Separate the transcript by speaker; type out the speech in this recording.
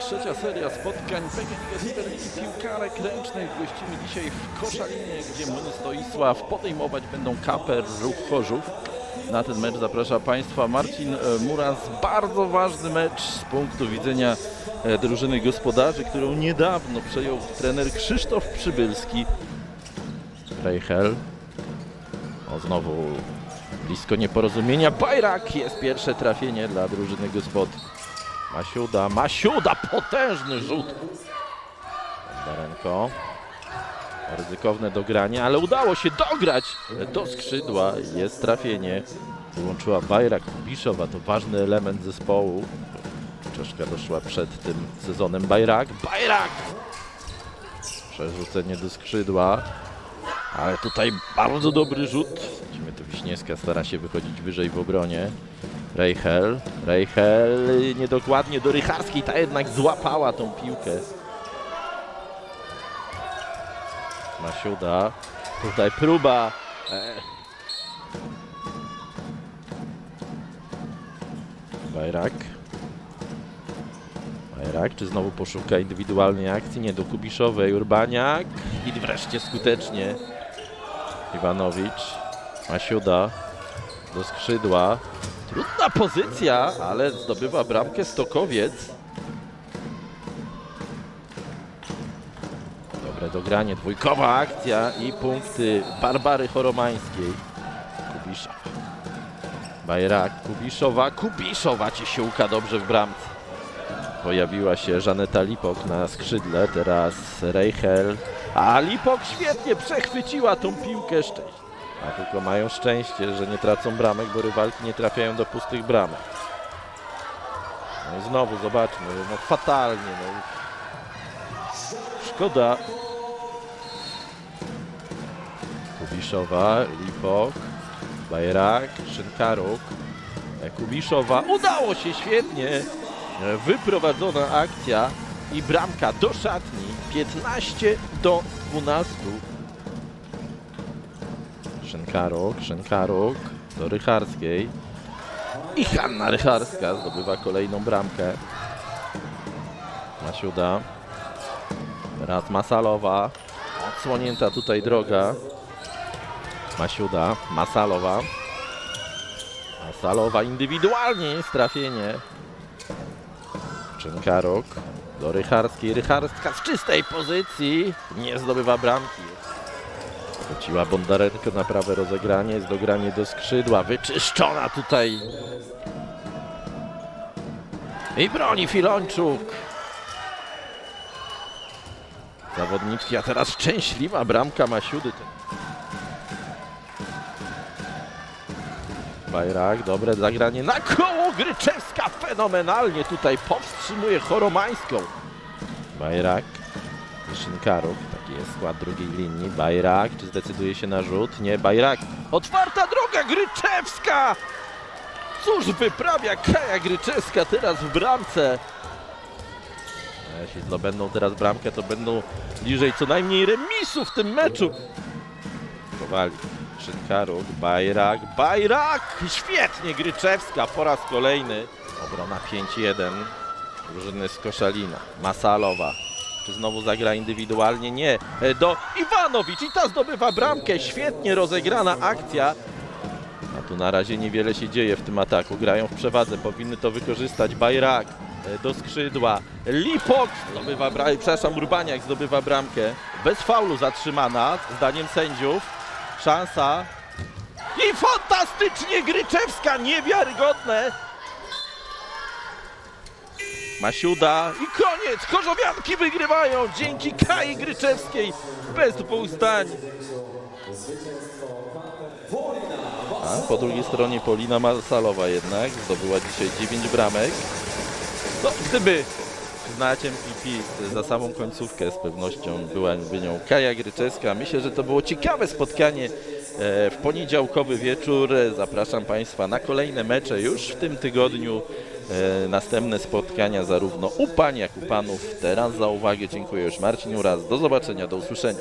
Speaker 1: trzecia seria spotkań PGNiG Superligi Piłkarek Ręcznych. Gościmy dzisiaj w Koszalinie, gdzie młody Stoisław podejmować będą Kaper Ruch Chorzów. Na ten mecz zaprasza Państwa Marcin e, Muras. Bardzo ważny mecz z punktu widzenia e, drużyny gospodarzy, którą niedawno przejął trener Krzysztof Przybylski. Reichel. O, znowu blisko nieporozumienia. Bajrak jest pierwsze trafienie dla drużyny gospod. Masiuda, Masiuda, potężny rzut. Bondarenko. Ryzykowne dogranie, ale udało się dograć do skrzydła. Jest trafienie. Wyłączyła Bajrak Kubiszowa, to ważny element zespołu. Czeszka doszła przed tym sezonem Bajrak. Bajrak! Przerzucenie do skrzydła. Ale tutaj bardzo dobry rzut. Widzimy tu Wiśniewska stara się wychodzić wyżej w obronie. Reichel. Reichel niedokładnie do Rycharskiej, ta jednak złapała tą piłkę. Masiuda. Tutaj próba. E. Bajrak. Bajrak, czy znowu poszuka indywidualnej akcji? Nie, do Kubiszowej. Urbaniak. I wreszcie skutecznie. Iwanowicz. Masiuda. Do skrzydła. Trudna pozycja, ale zdobywa bramkę Stokowiec. Dobre dogranie, dwójkowa akcja i punkty Barbary Choromańskiej. Kubiszowa. Bajrak, Kubiszowa, Kubiszowa Ciesiłka dobrze w bramce. Pojawiła się Żaneta Lipok na skrzydle, teraz Reichel. A Lipok świetnie przechwyciła tą piłkę szczęście. A tylko mają szczęście, że nie tracą bramek, bo rywalki nie trafiają do pustych bramek. No i znowu zobaczmy, no fatalnie. No. Szkoda. Kubiszowa, Lipok, Bajrak, Szynkaruk, Kubiszowa. Udało się świetnie. Wyprowadzona akcja i bramka do szatni. 15 do 12. Szynkaruk, Szynkaruk do Rycharskiej. I Hanna Rycharska zdobywa kolejną bramkę. Masiuda. Teraz Masalowa. Odsłonięta tutaj droga. Masiuda, Masalowa. Masalowa indywidualnie jest trafienie. Do Rycharskiej. Rycharska z czystej pozycji. Nie zdobywa bramki. Wróciła Bondarenko na prawe rozegranie, jest dogranie do skrzydła, wyczyszczona tutaj. I broni Filończuk. Zawodniczki, a teraz szczęśliwa bramka Masiudy. Bajrak, dobre zagranie na koło Gryczewska, fenomenalnie tutaj powstrzymuje Choromańską. Bajrak, Szynkaruk, taki jest skład drugiej linii. Bajrak, czy zdecyduje się na rzut? Nie, Bajrak. Otwarta droga, Gryczewska! Cóż wyprawia Kaja Gryczewska teraz w bramce? Jeśli zdobędą teraz bramkę, to będą bliżej co najmniej remisu w tym meczu. Kowalik, Szynkaruk, Bajrak, Bajrak! Świetnie Gryczewska po raz kolejny. Obrona 5-1 drużyny z Koszalina. Masalowa, czy znowu zagra indywidualnie? Nie. E, Do Iwanowicz i ta zdobywa bramkę. Świetnie rozegrana akcja. A tu na razie niewiele się dzieje w tym ataku. Grają w przewadze. Powinny to wykorzystać. Bajrak e, do skrzydła. Lipok zdobywa bramkę. Przepraszam, Urbaniak zdobywa bramkę. Bez faulu zatrzymana, zdaniem sędziów. Szansa. I fantastycznie Gryczewska, niewiarygodne. Masiuda i koniec! Korzowianki wygrywają dzięki Kai Gryczewskiej bez zdań. A po drugiej stronie Polina Masalowa jednak zdobyła dzisiaj 9 bramek. No, gdyby znać MVP za samą końcówkę z pewnością byłaby nią Kaja Gryczewska. Myślę, że to było ciekawe spotkanie e, w poniedziałkowy wieczór. Zapraszam Państwa na kolejne mecze już w tym tygodniu. E, Następne spotkania zarówno u pań, jak i u panów. Teraz za uwagę dziękuję już Marcin Uraz. Do zobaczenia, do usłyszenia.